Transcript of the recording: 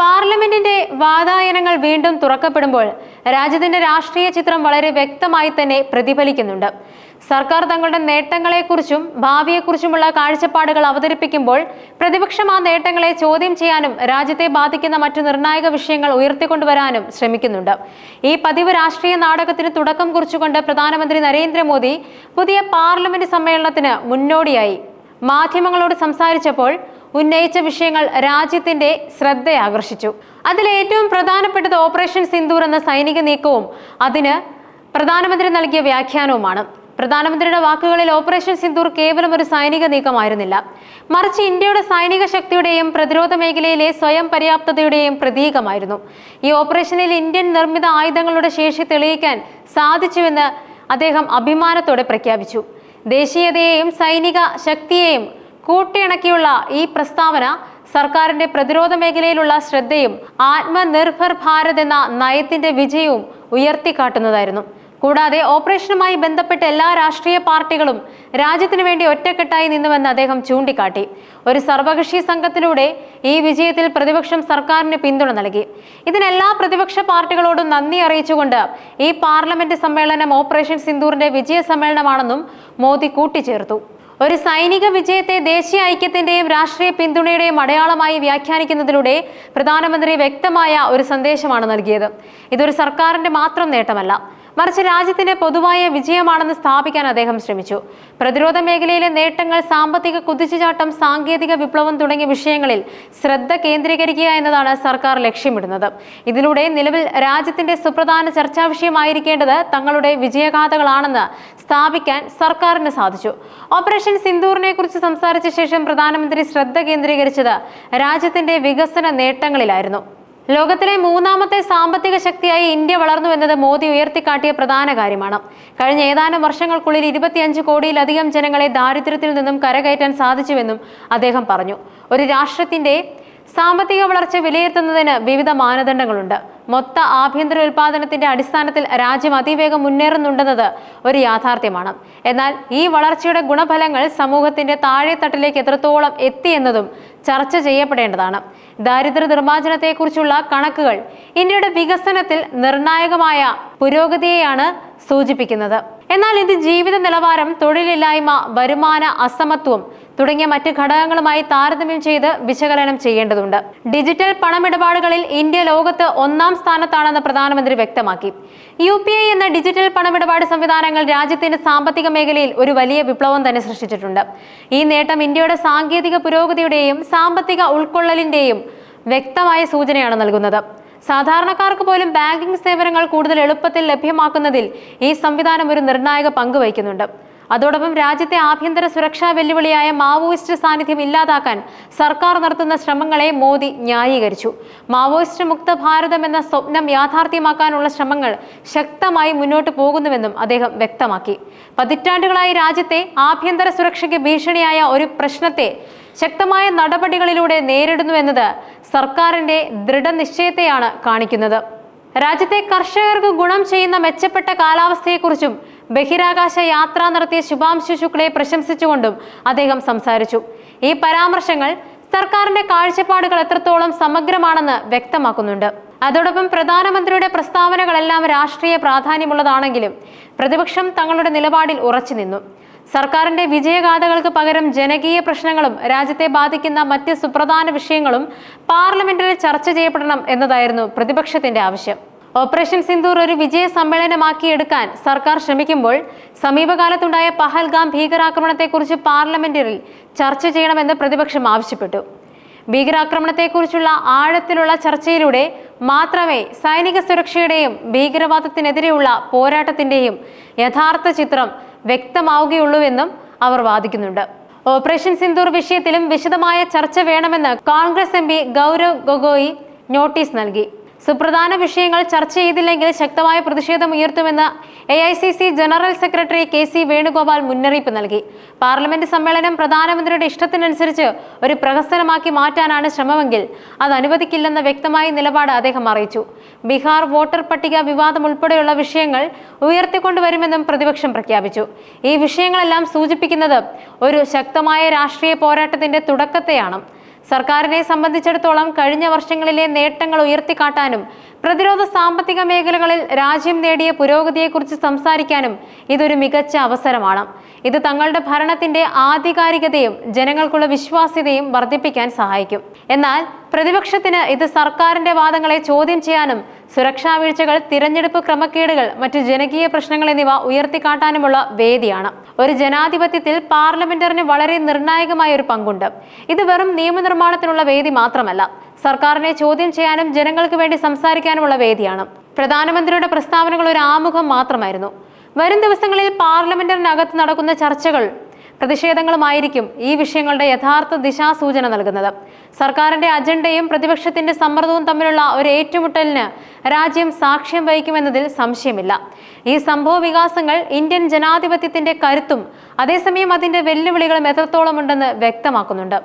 പാർലമെന്റിന്റെ വാതായനങ്ങൾ വീണ്ടും തുറക്കപ്പെടുമ്പോൾ രാജ്യത്തിന്റെ രാഷ്ട്രീയ ചിത്രം വളരെ വ്യക്തമായി തന്നെ പ്രതിഫലിക്കുന്നുണ്ട്. സർക്കാർ തങ്ങളുടെ നേട്ടങ്ങളെക്കുറിച്ചും ഭാവിയെക്കുറിച്ചുമുള്ള കാഴ്ചപ്പാടുകൾ അവതരിപ്പിക്കുമ്പോൾ പ്രതിപക്ഷം ആ നേട്ടങ്ങളെ ചോദ്യം ചെയ്യാനും രാജ്യത്തെ ബാധിക്കുന്ന മറ്റു നിർണായക വിഷയങ്ങൾ ഉയർത്തിക്കൊണ്ടുവരാനും ശ്രമിക്കുന്നുണ്ട്. ഈ പതിവ് രാഷ്ട്രീയ നാടകത്തിന് തുടക്കം കുറിച്ചുകൊണ്ട് പ്രധാനമന്ത്രി നരേന്ദ്രമോദി പുതിയ പാർലമെന്റ് സമ്മേളനത്തിന് മുന്നോടിയായി. മാധ്യമങ്ങളോട് സംസാരിച്ചപ്പോൾ ഉന്നയിച്ച വിഷയങ്ങൾ രാജ്യത്തിന്റെ ശ്രദ്ധ ആകർഷിച്ചു അതിൽ ഏറ്റവും പ്രധാനപ്പെട്ടത് ഓപ്പറേഷൻ സിന്ദൂർ എന്ന സൈനിക നീക്കവും അതിന് പ്രധാനമന്ത്രി നൽകിയ വ്യാഖ്യാനവുമാണ്. പ്രധാനമന്ത്രിയുടെ വാക്കുകളിൽ ഓപ്പറേഷൻ സിന്ദൂർ കേവലം ഒരു സൈനിക നീക്കമായിരുന്നില്ല. മറിച്ച് ഇന്ത്യയുടെ സൈനിക ശക്തിയുടെയും പ്രതിരോധ മേഖലയിലെ സ്വയം പര്യാപ്തതയുടെയും പ്രതീകമായിരുന്നു. ഈ ഓപ്പറേഷനിൽ ഇന്ത്യൻ നിർമ്മിത ആയുധങ്ങളുടെ ശേഷി തെളിയിക്കാൻ സാധിച്ചുവെന്ന് അദ്ദേഹം അഭിമാനത്തോടെ പ്രഖ്യാപിച്ചു. ദേശീയതയെയും സൈനിക ശക്തിയെയും കൂട്ടിയിണക്കിയുള്ള ഈ പ്രസ്താവന സർക്കാരിന്റെ പ്രതിരോധ മേഖലയിലുള്ള ശ്രദ്ധയും ആത്മനിർഭർ ഭാരത് എന്ന നയത്തിന്റെ വിജയവും ഉയർത്തിക്കാട്ടുന്നതായിരുന്നു. കൂടാതെ ഓപ്പറേഷനുമായി ബന്ധപ്പെട്ട എല്ലാ രാഷ്ട്രീയ പാർട്ടികളും രാജ്യത്തിനു വേണ്ടി ഒറ്റക്കെട്ടായി നിന്നുവെന്ന് അദ്ദേഹം ചൂണ്ടിക്കാട്ടി. ഒരു സർവകക്ഷി സംഘത്തിലൂടെ ഈ വിജയത്തിൽ പ്രതിപക്ഷം സർക്കാരിന് പിന്തുണ നൽകി. ഇതിനെല്ലാ പ്രതിപക്ഷ പാർട്ടികളോടും നന്ദി അറിയിച്ചുകൊണ്ട് ഈ പാർലമെന്റ് സമ്മേളനം ഓപ്പറേഷൻ സിന്ദൂറിന്റെ വിജയ സമ്മേളനമാണെന്നും മോദി കൂട്ടിച്ചേർത്തു. ഒരു സൈനിക വിജയത്തെ ദേശീയ ഐക്യത്തിന്റെയും രാഷ്ട്രീയ പിന്തുണയുടെയും അടയാളമായി വ്യാഖ്യാനിക്കുന്നതിലൂടെ പ്രധാനമന്ത്രി വ്യക്തമായ ഒരു സന്ദേശമാണ് നൽകിയത്. ഇതൊരു സർക്കാരിന്റെ മാത്രം നേട്ടമല്ല. മറിച്ച് രാജ്യത്തിന്റെ പൊതുവായ വിജയമാണെന്ന് സ്ഥാപിക്കാൻ അദ്ദേഹം ശ്രമിച്ചു. പ്രതിരോധ മേഖലയിലെ നേട്ടങ്ങൾ സാമ്പത്തിക കുതിച്ചുചാട്ടം സാങ്കേതിക വിപ്ലവം തുടങ്ങിയ വിഷയങ്ങളിൽ ശ്രദ്ധ കേന്ദ്രീകരിക്കുക എന്നതാണ് സർക്കാർ ലക്ഷ്യമിടുന്നത്. ഇതിലൂടെ നിലവിൽ രാജ്യത്തിന്റെ സുപ്രധാന ചർച്ചാ വിഷയമായിരിക്കേണ്ടത് തങ്ങളുടെ വിജയഗാഥകളാണെന്ന് സ്ഥാപിക്കാൻ സർക്കാരിന് സാധിച്ചു. ഓപ്പറേഷൻ സിന്ദൂറിനെ കുറിച്ച് സംസാരിച്ച ശേഷം പ്രധാനമന്ത്രി ശ്രദ്ധ കേന്ദ്രീകരിച്ചത് രാജ്യത്തിന്റെ വികസന നേട്ടങ്ങളിലായിരുന്നു. ലോകത്തിലെ മൂന്നാമത്തെ സാമ്പത്തിക ശക്തിയായി ഇന്ത്യ വളർന്നു എന്നത് മോദി ഉയർത്തിക്കാട്ടിയ പ്രധാന കാര്യമാണ്. കഴിഞ്ഞ ഏതാനും വർഷങ്ങൾക്കുള്ളിൽ ഇരുപത്തിയഞ്ച് കോടിയിലധികം ജനങ്ങളെ ദാരിദ്ര്യത്തിൽ നിന്നും കരകയറ്റാൻ സാധിച്ചുവെന്നും അദ്ദേഹം പറഞ്ഞു. ഒരു രാഷ്ട്രത്തിന്റെ സാമ്പത്തിക വളർച്ച വിലയിരുത്തുന്നതിന് വിവിധ മാനദണ്ഡങ്ങളുണ്ട്. മൊത്ത ആഭ്യന്തര ഉൽപാദനത്തിന്റെ അടിസ്ഥാനത്തിൽ രാജ്യം അതിവേഗം മുന്നേറുന്നുണ്ടെന്നത് ഒരു യാഥാർത്ഥ്യമാണ്. എന്നാൽ ഈ വളർച്ചയുടെ ഗുണഫലങ്ങൾ സമൂഹത്തിന്റെ താഴെത്തട്ടിലേക്ക് എത്രത്തോളം എത്തി എന്നതും ചർച്ച ചെയ്യപ്പെടേണ്ടതാണ്. ദാരിദ്ര്യ നിർമ്മാർജനത്തെക്കുറിച്ചുള്ള കണക്കുകൾ ഇന്ത്യയുടെ വികസനത്തിൽ നിർണായകമായ പുരോഗതിയെയാണ് സൂചിപ്പിക്കുന്നത്. എന്നാൽ ഇത് ജീവിത നിലവാരം തൊഴിലില്ലായ്മ വരുമാന അസമത്വം തുടങ്ങിയ മറ്റ് ഘടകങ്ങളുമായി താരതമ്യം ചെയ്ത് വിശകലനം ചെയ്യേണ്ടതുണ്ട്. ഡിജിറ്റൽ പണമിടപാടുകളിൽ ഇന്ത്യ ലോകത്ത് ഒന്നാം സ്ഥാനത്താണെന്ന് പ്രധാനമന്ത്രി വ്യക്തമാക്കി. യു പി ഐ എന്ന ഡിജിറ്റൽ പണമിടപാട് സംവിധാനങ്ങൾ രാജ്യത്തിന്റെ സാമ്പത്തിക മേഖലയിൽ ഒരു വലിയ വിപ്ലവം തന്നെ സൃഷ്ടിച്ചിട്ടുണ്ട്. ഈ നേട്ടം ഇന്ത്യയുടെ സാങ്കേതിക പുരോഗതിയുടെയും സാമ്പത്തിക ഉൾക്കൊള്ളലിന്റെയും വ്യക്തമായ സൂചനയാണ് നൽകുന്നത്. സാധാരണക്കാർക്ക് പോലും ബാങ്കിംഗ് സേവനങ്ങൾ കൂടുതൽ എളുപ്പത്തിൽ ലഭ്യമാക്കുന്നതിൽ ഈ സംവിധാനം ഒരു നിർണായക പങ്ക് വഹിക്കുന്നുണ്ട്. അതോടൊപ്പം രാജ്യത്തെ ആഭ്യന്തര സുരക്ഷാ വെല്ലുവിളിയായ മാവോയിസ്റ്റ് സാന്നിധ്യം ഇല്ലാതാക്കാൻ സർക്കാർ നടത്തുന്ന ശ്രമങ്ങളെ മോദി ന്യായീകരിച്ചു. മാവോയിസ്റ്റ് മുക്ത ഭാരതം എന്ന സ്വപ്നം യാഥാർത്ഥ്യമാക്കാനുള്ള ശ്രമങ്ങൾ ശക്തമായി മുന്നോട്ട് പോകുന്നുവെന്നും അദ്ദേഹം വ്യക്തമാക്കി. പതിറ്റാണ്ടുകളായി രാജ്യത്തെ ആഭ്യന്തര സുരക്ഷയ്ക്ക് ഭീഷണിയായ ഒരു പ്രശ്നത്തെ ശക്തമായ നടപടികളിലൂടെ നേരിടുന്നുവെന്നത് സർക്കാരിന്റെ ദൃഢനിശ്ചയത്തെയാണ് കാണിക്കുന്നത്. രാജ്യത്തെ കർഷകർക്ക് ഗുണം ചെയ്യുന്ന മെച്ചപ്പെട്ട കാലാവസ്ഥയെക്കുറിച്ചും ബഹിരാകാശ യാത്ര നടത്തിയ ശുഭാംശു ശുക്ലയെ പ്രശംസിച്ചുകൊണ്ടും അദ്ദേഹം സംസാരിച്ചു. ഈ പരാമർശങ്ങൾ സർക്കാരിന്റെ കാഴ്ചപ്പാടുകൾ എത്രത്തോളം സമഗ്രമാണെന്ന് വ്യക്തമാക്കുന്നുണ്ട്. അതോടൊപ്പം പ്രധാനമന്ത്രിയുടെ പ്രസ്താവനകളെല്ലാം രാഷ്ട്രീയ പ്രാധാന്യമുള്ളതാണെങ്കിലും പ്രതിപക്ഷം തങ്ങളുടെ നിലപാടിൽ ഉറച്ചു നിന്നു. സർക്കാരിന്റെ വിജയഗാഥകൾക്ക് പകരം ജനകീയ പ്രശ്നങ്ങളും രാജ്യത്തെ ബാധിക്കുന്ന മറ്റ് സുപ്രധാന വിഷയങ്ങളും പാർലമെന്റിൽ ചർച്ച ചെയ്യപ്പെടണം എന്നതായിരുന്നു പ്രതിപക്ഷത്തിന്റെ ആവശ്യം. ഓപ്പറേഷൻ സിന്ദൂർ ഒരു വിജയ സമ്മേളനമാക്കിയെടുക്കാൻ സർക്കാർ ശ്രമിക്കുമ്പോൾ സമീപകാലത്തുണ്ടായ പഹൽഗാം ഭീകരാക്രമണത്തെക്കുറിച്ച് പാർലമെന്റിൽ ചർച്ച ചെയ്യണമെന്ന് പ്രതിപക്ഷം ആവശ്യപ്പെട്ടു. ഭീകരാക്രമണത്തെക്കുറിച്ചുള്ള ആഴത്തിലുള്ള ചർച്ചയിലൂടെ മാത്രമേ സൈനിക സുരക്ഷയുടെയും ഭീകരവാദത്തിനെതിരെയുള്ള പോരാട്ടത്തിന്റെയും യഥാർത്ഥ ചിത്രം വ്യക്തമാവുകയുള്ളൂവെന്നും അവർ വാദിക്കുന്നുണ്ട്. ഓപ്പറേഷൻ സിന്ദൂർ വിഷയത്തിലും വിശദമായ ചർച്ച വേണമെന്ന് Congress M P Gaurav Gogoi notice നൽകി. സുപ്രധാന വിഷയങ്ങൾ ചർച്ച ചെയ്തില്ലെങ്കിൽ ശക്തമായ പ്രതിഷേധം ഉയർത്തുമെന്ന് A I C C general secretary K C Venugopal മുന്നറിയിപ്പ് നൽകി. പാർലമെന്റ് സമ്മേളനം പ്രധാനമന്ത്രിയുടെ ഇഷ്ടത്തിനനുസരിച്ച് ഒരു പ്രഹസനമാക്കി മാറ്റാനാണ് ശ്രമമെങ്കിൽ അത് അനുവദിക്കില്ലെന്ന വ്യക്തമായ നിലപാട് അദ്ദേഹം അറിയിച്ചു. ബീഹാർ വോട്ടർ പട്ടിക വിവാദം ഉൾപ്പെടെയുള്ള വിഷയങ്ങൾ ഉയർത്തിക്കൊണ്ടുവരുമെന്നും പ്രതിപക്ഷം പ്രഖ്യാപിച്ചു. ഈ വിഷയങ്ങളെല്ലാം സൂചിപ്പിക്കുന്നത് ഒരു ശക്തമായ രാഷ്ട്രീയ പോരാട്ടത്തിന്റെ തുടക്കത്തെയാണ്. സർക്കാരിനെ സംബന്ധിച്ചിടത്തോളം കഴിഞ്ഞ വർഷങ്ങളിലെ നേട്ടങ്ങൾ ഉയർത്തിക്കാട്ടാനും പ്രതിരോധ സാമ്പത്തിക മേഖലകളിൽ രാജ്യം നേടിയ പുരോഗതിയെക്കുറിച്ച് സംസാരിക്കാനും ഇതൊരു മികച്ച അവസരമാണ്. ഇത് തങ്ങളുടെ ഭരണത്തിന്റെ ആധികാരികതയും ജനങ്ങൾക്കുള്ള വിശ്വാസ്യതയും വർദ്ധിപ്പിക്കാൻ സഹായിക്കും. എന്നാൽ പ്രതിപക്ഷത്തിന് ഇത് സർക്കാരിന്റെ വാദങ്ങളെ ചോദ്യം ചെയ്യാനും സുരക്ഷാ വീഴ്ചകൾ തിരഞ്ഞെടുപ്പ് ക്രമക്കേടുകൾ മറ്റ് ജനകീയ പ്രശ്നങ്ങൾ എന്നിവ ഉയർത്തിക്കാട്ടാനുമുള്ള വേദിയാണ്. ഒരു ജനാധിപത്യത്തിൽ പാർലമെന്ററിന് വളരെ നിർണായകമായ ഒരു പങ്കുണ്ട്. ഇത് വെറും നിയമനിർമ്മാണത്തിനുള്ള വേദി മാത്രമല്ല സർക്കാരിനെ ചോദ്യം ചെയ്യാനും ജനങ്ങൾക്ക് വേണ്ടി സംസാരിക്കാനുമുള്ള വേദിയാണ്. പ്രധാനമന്ത്രിയുടെ പ്രസ്താവനകൾ ഒരു ആമുഖം മാത്രമായിരുന്നു. വരും ദിവസങ്ങളിൽ പാർലമെന്റിനകത്ത് നടക്കുന്ന ചർച്ചകൾ പ്രതിഷേധങ്ങളുമായിരിക്കും ഈ വിഷയങ്ങളുടെ യഥാർത്ഥ ദിശാസൂചന നൽകുന്നത്. സർക്കാരിന്റെ അജണ്ടയും പ്രതിപക്ഷത്തിന്റെ സമ്മർദ്ദവും തമ്മിലുള്ള ഒരു ഏറ്റുമുട്ടലിന് രാജ്യം സാക്ഷ്യം വഹിക്കുമെന്നതിൽ സംശയമില്ല. ഈ സംഭവ വികാസങ്ങൾ ഇന്ത്യൻ ജനാധിപത്യത്തിന്റെ കരുത്തും അതേസമയം അതിന്റെ വെല്ലുവിളികളും എത്രത്തോളം ഉണ്ടെന്ന് വ്യക്തമാക്കുന്നുണ്ട്.